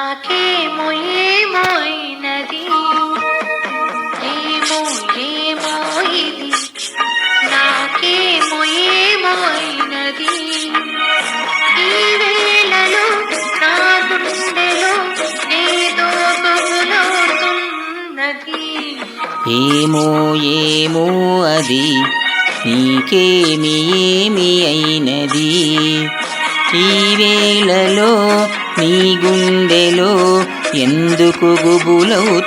నాకే మొయ్యేమోయినది ఏమో ఏమో ఇది. నాకే మొయ్యేమోయినది ఈ వేళలో నా గుండెలో ఏదో ఏమో ఏమో అది. నీకేమి ఏమి అయినది. ఈవేళలో నీ గుండెలో ఎందుకు గుబులవుతున్నది?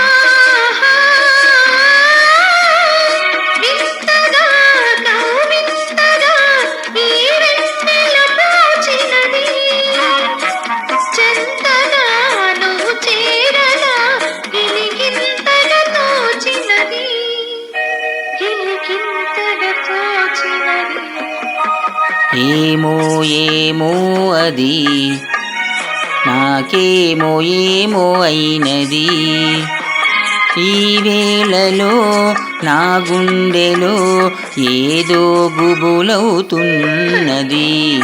ఏమో ఏమో అది. నాకేమో ఏమో అయినది. ఈ వేళలో నా గుండెలో ఏదో గుబులవుతున్నది.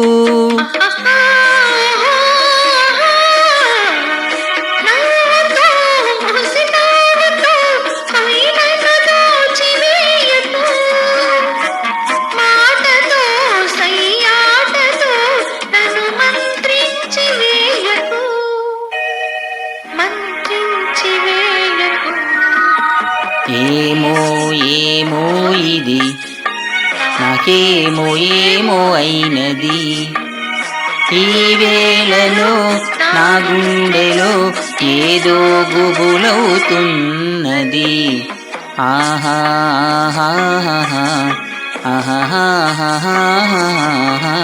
ఏమో ఏమో ఇది నాకేమో ఏమో అయినది ఈ వేళలో నా గుండెలో ఏదో గుబులవుతున్నది ఆహా ఆహా ఆహా ఆహా ఆహా